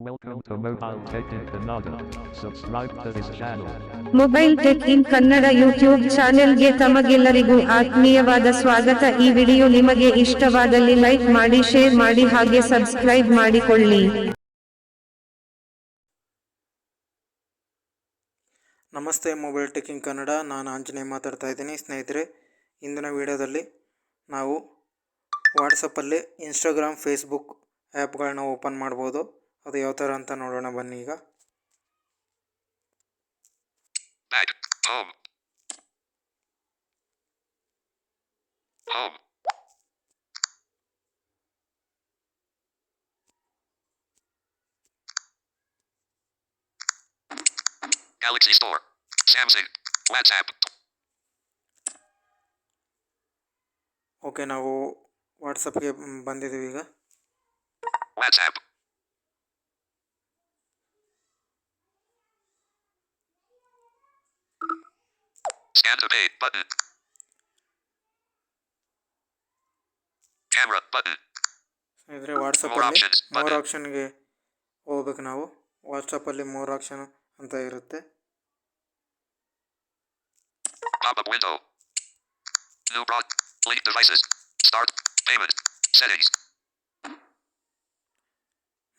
Welcome to Mobile Tech in Kannada. Subscribe to this channel. Mobile tech in Kannada YouTube ಚಾನೆಲ್ಗೆ ತಮಗೆಲ್ಲರಿಗೂ ಆತ್ಮೀಯವಾದ ಸ್ವಾಗತ. ಈ ವಿಡಿಯೋ ನಿಮಗೆ ಇಷ್ಟವಾದಲ್ಲಿ ಲೈಕ್ ಮಾಡಿ ಶೇರ್ ಮಾಡಿ ಹಾಗೆ ಸಬ್ಸ್ಕ್ರೈಬ್ ಮಾಡಿಕೊಳ್ಳಿ. ನಮಸ್ತೆ ಮೊಬೈಲ್ ಟೆಕಿಂಗ್ ಕನ್ನಡ ನಾನು ಆಂಜನೇಯ ಮಾತಾಡ್ತಾ ಇದ್ದೀನಿ. ಸ್ನೇಹಿತರೆ ಇಂದಿನ ವಿಡಿಯೋದಲ್ಲಿ ನಾವು ವಾಟ್ಸಪ್ಪಲ್ಲಿ ಇನ್ಸ್ಟಾಗ್ರಾಮ್ ಫೇಸ್ಬುಕ್ ಆ್ಯಪ್ಗಳನ್ನ ಓಪನ್ ಮಾಡ್ಬೋದು. ಅದು ಯಾವ ಥರ ಅಂತ ನೋಡೋಣ ಬನ್ನಿ ಈಗ. ಬಾಯ್ ಓಮ್ ಓಮ್ ಫೋರ್ ಸ್ಯಾಮ್ಸಂಗ್ ಪ್ಲಾಚ್ ಆ್ಯಪ್ ಓಕೆ ನಾವು ವಾಟ್ಸಪ್ಗೆ ಬಂದಿದ್ದೀವಿ ಈಗ. ಪ್ಲಾಟ್ಸ್ and vibrate button. Camera button. ಈಗ ನಾವು ವಾಟ್ಸಾಪ್ ಮೋರ್ ಆಪ್ಷನ್ಗೆ ಹೋಗಬೇಕು ನಾವು. ವಾಟ್ಸಾಪ್ ಅಲ್ಲಿ ಮೋರ್ ಆಪ್ಷನ್ ಅಂತ ಇರುತ್ತೆ.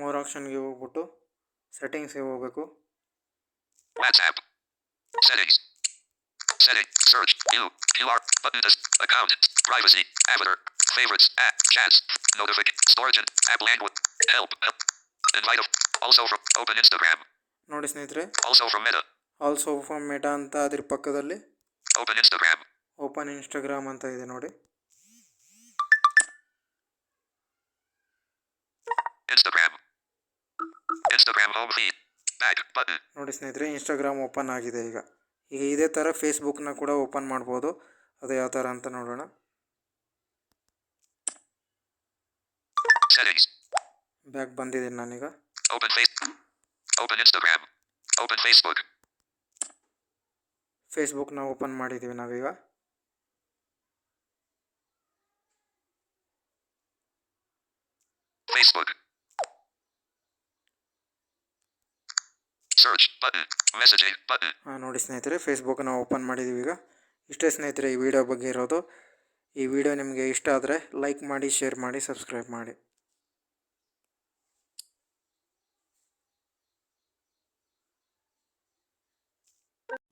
ಮೋರ್ ಆಪ್ಷನ್ಗೆ ಹೋಗ್ಬಿಟ್ಟು ಸೆಟ್ಟಿಂಗ್ಸ್ಗೆ ಹೋಗಬೇಕು. ಸರಿ Setting. Search. New. QR. Button. Dis- account. Privacy. Avatar. Favorites. App. Chats. Notification. Storage. and App language. Help. Help. Invite. Of, Also from Open Instagram. ನೋಡಿ ಸ್ನೇಹಿತರೆ Also from Meta. Also for Meta ಅಂತ ಅದ್ರ ಪಕ್ಕದಲ್ಲಿ Open Instagram. Open Instagram ಅಂತ ಇದೆ ನೋಡಿ Instagram. Instagram home feed. Back. Button. ನೋಡಿ ಸ್ನೇಹಿತರೆ ಇನ್ಸ್ಟಾಗ್ರಾಮ್ ಓಪನ್ ಆಗಿದೆ ಈಗ ಈಗ ಇದೇ ಥರ ಫೇಸ್ಬುಕ್ನ ಕೂಡ ಓಪನ್ ಮಾಡ್ಬೋದು ಅದು ಯಾವ ಥರ ಅಂತ ನೋಡೋಣ. ಬ್ಯಾಕ್ ಬಂದಿದ್ದೀನಿ ನಾನೀಗ. ಫೇಸ್ಬುಕ್ನ ಓಪನ್ ಮಾಡಿದ್ದೀವಿ ನಾವೀಗ Facebook. Search button message button ನೋಡಿ ಸ್ನೇಹಿತರೆ ಫೇಸ್ಬುಕ್ನ ಓಪನ್ ಮಾಡಿದ್ದೀವಿ ಈಗ. ಇಷ್ಟೇ ಸ್ನೇಹಿತರೆ, ಈ ವಿಡಿಯೋ ಬಗ್ಗೆ ಇರೋದು. ಈ ವಿಡಿಯೋ ನಿಮಗೆ ಇಷ್ಟ ಆದರೆ ಲೈಕ್ ಮಾಡಿ ಶೇರ್ ಮಾಡಿ ಸಬ್ಸ್ಕ್ರೈಬ್ ಮಾಡಿ.